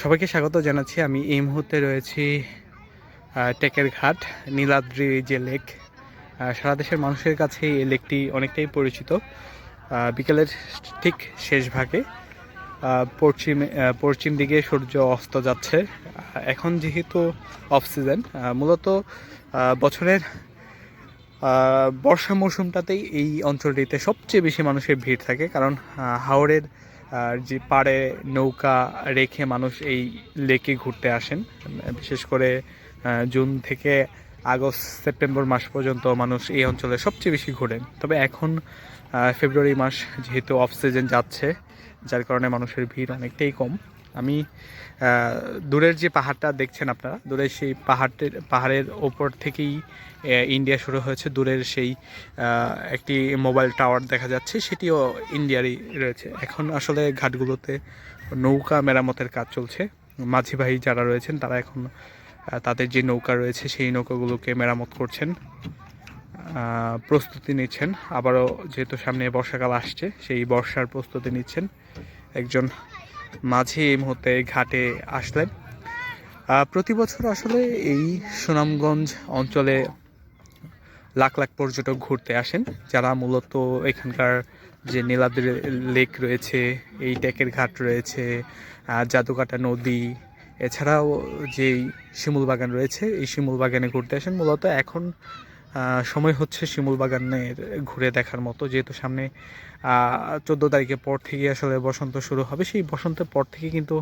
সবাইকে স্বাগত জানাচ্ছি। আমি এই মুহূর্তে রয়েছি টেকের ঘাট, নীলাদ্রি যে লেক। সারা দেশের মানুষের কাছে এই লেকটি অনেকটাই পরিচিত। বিকেলের ঠিক শেষ ভাগে পশ্চিম পশ্চিম দিকে সূর্য অস্ত যাচ্ছে। এখন যেহেতু অফ সিজন মূলত বছরের বর্ষা মৌসুমটাতেই এই অঞ্চলটিতে সবচেয়ে বেশি মানুষের ভিড় থাকে। কারণ হাওড়ের আহ, যে পাড়ে নৌকা রেখে মানুষ এই লেকে ঘুরতে আসেন। বিশেষ করে জুন থেকে আগস্ট সেপ্টেম্বর মাস পর্যন্ত মানুষ এই অঞ্চলে সবচেয়ে বেশি ঘোরেন। তবে এখন ফেব্রুয়ারি মাস যেহেতু অফ সিজন যাচ্ছে যার কারণে মানুষের ভিড় অনেকটাই কম। আমি দূরের যে পাহাড়টা দেখছেন আপনারা, দূরের সেই পাহাড়ের পাহাড়ের ওপর থেকেই ইন্ডিয়া শুরু হয়েছে। দূরের সেই একটি মোবাইল টাওয়ার দেখা যাচ্ছে, সেটিও ইন্ডিয়ারই রয়েছে। এখন আসলে ঘাটগুলোতে নৌকা মেরামতের কাজ চলছে। মাঝি ভাই যারা রয়েছেন, তারা এখন তাদের যে নৌকা রয়েছে, সেই নৌকাগুলোকে মেরামত করছেন প্রস্তুতি নিচ্ছেন। আবারও যেহেতু সামনে বর্ষাকাল আসছে, সেই বর্ষার প্রস্তুতি নিচ্ছেন একজন মাঝি এই মুহূর্তে ঘাটে আসলেন। প্রতি বছর আসলে এই সুনামগঞ্জ অঞ্চলে লাখ লাখ পর্যটক ঘুরতে আসেন, যারা মূলত এখানকার যে নীলাদ্রি লেক রয়েছে, এই টেকের ঘাট রয়েছে জাদুকাটা নদী, এছাড়াও যেই শিমুল বাগান রয়েছে, এই শিমুল বাগানে ঘুরতে আসেন। মূলত এখন সময় হচ্ছে শিমুল বাগানের ঘুরে দেখার মতো। যেহেতু সামনে চোদ্দ তারিখের পর থেকে আসলে বসন্ত শুরু হবে। সেই বসন্তের পর থেকে কিন্তু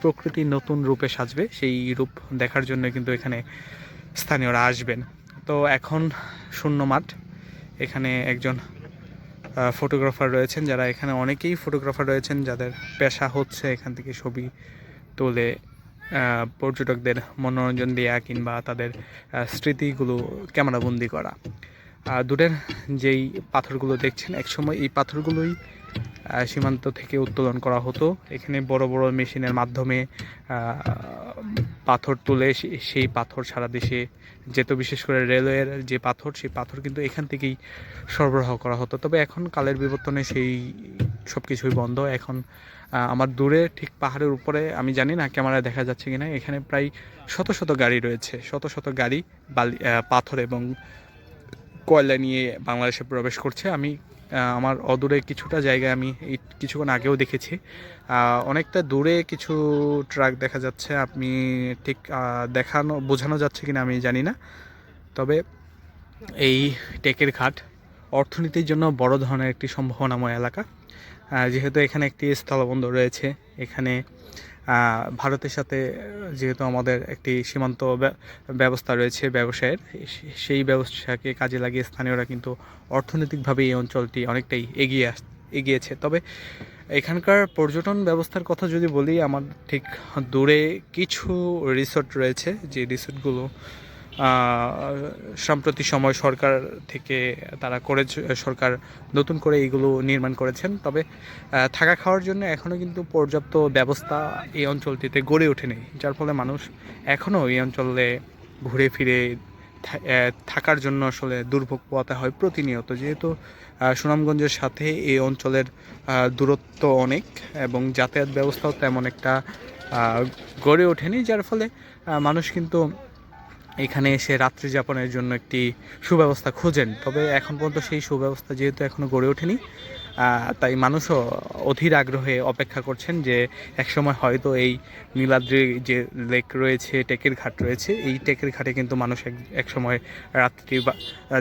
প্রকৃতি নতুন রূপে সাজবে। সেই রূপ দেখার জন্য কিন্তু এখানে স্থানীয়রা আসবেন। তো এখন শূন্য মাঠ। এখানে একজন ফটোগ্রাফার রয়েছেন যারা এখানে অনেকেই ফটোগ্রাফার রয়েছেন, যাদের পেশা হচ্ছে এখান থেকে ছবি তুলে পর্যটকদের মনোরঞ্জন দেওয়া কিংবা তাদের স্মৃতিগুলো ক্যামেরাবন্দি করা। দূরের যেই পাথরগুলো দেখছেন, একসময় এই পাথরগুলোই সীমান্ত থেকে উত্তোলন করা হতো। এখানে বড় বড় মেশিনের মাধ্যমে পাথর তুলে সেই পাথর সারা দেশে যেত। বিশেষ করে রেলওয়ের যে পাথর, সেই পাথর কিন্তু এখান থেকেই সরবরাহ করা হতো। তবে এখন কালের বিবর্তনে সেই সব কিছুই বন্ধ। এখন আমার দূরে ঠিক পাহাড়ের উপরে, আমি জানি না ক্যামেরায় দেখা যাচ্ছে কিনা, এখানে প্রায় শত শত গাড়ি রয়েছে, শত শত গাড়ি, বালি পাথর এবং কয়লা নিয়ে বাংলাদেশে প্রবেশ করছে। আমি আমার অদূরে কিছুটা জায়গায় আমি এই কিছুক্ষণ আগেও দেখেছি। অনেকটা দূরে কিছু ট্রাক দেখা যাচ্ছে, আপনি ঠিক দেখানো, বোঝানো যাচ্ছে কিনা আমি জানি না। তবে এই টেকের ঘাট অর্থনীতির জন্য বড় ধরনের একটি সম্ভাবনাময় এলাকা। যেহেতু এখানে একটি স্থলবন্দর রয়েছে, এখানে ভারতের সাথে, যেহেতু আমাদের একটি সীমান্ত ব্য- ব্যবস্থা রয়েছে ব্যবসায়ের সেই ব্যবসাকে কাজে লাগিয়ে স্থানীয়রা কিন্তু অর্থনৈতিকভাবে এই অঞ্চলটি অনেকটাই এগিয়ে আস, এগিয়েছে। তবে এখানকার পর্যটন ব্যবস্থার কথা যদি বলি, আমার ঠিক দূরে কিছু রিসোর্ট রয়েছে, যে রিসোর্টগুলো আহ, সাম্প্রতিক সময় সরকার থেকে তারা করে সরকার নতুন করে এইগুলো নির্মাণ করেছেন। তবে থাকা খাওয়ার জন্য এখনও কিন্তু পর্যাপ্ত ব্যবস্থা এই অঞ্চলটিতে গড়ে ওঠেনি যার ফলে মানুষ এখনও এই অঞ্চলে ঘুরে ফিরে থাকার জন্য আসলে দুর্ভোগ পোয়াতে হয় প্রতিনিয়ত। যেহেতু সুনামগঞ্জের সাথে এই অঞ্চলের দূরত্ব অনেক এবং যাতায়াত ব্যবস্থাও তেমন একটা গড়ে ওঠেনি যার ফলে মানুষ কিন্তু এখানে এসে রাত্রি যাপনের জন্য একটি সুব্যবস্থা খোঁজেন। তবে এখন পর্যন্ত সেই সুব্যবস্থা যেহেতু এখনও গড়ে ওঠেনি তাই মানুষও অধীর আগ্রহে অপেক্ষা করছেন যে একসময় হয়তো এই নীলাদ্রি যে লেক রয়েছে, টেকের ঘাট রয়েছে, এই টেকের ঘাটে কিন্তু মানুষ এক এক সময় রাত্রি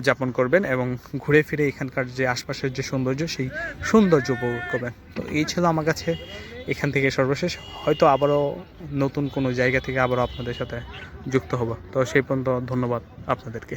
যাপন করবেন এবং ঘুরে ফিরে এখানকার যে আশপাশের যে সৌন্দর্য, সেই সৌন্দর্য উপভোগ করবেন। তো এই ছিল আমার কাছে এখান থেকে সর্বশেষ। হয়তো আবারও নতুন কোনো জায়গা থেকে আবারও আপনাদের সাথে যুক্ত হব। তো সেই পর্যন্ত ধন্যবাদ আপনাদেরকে।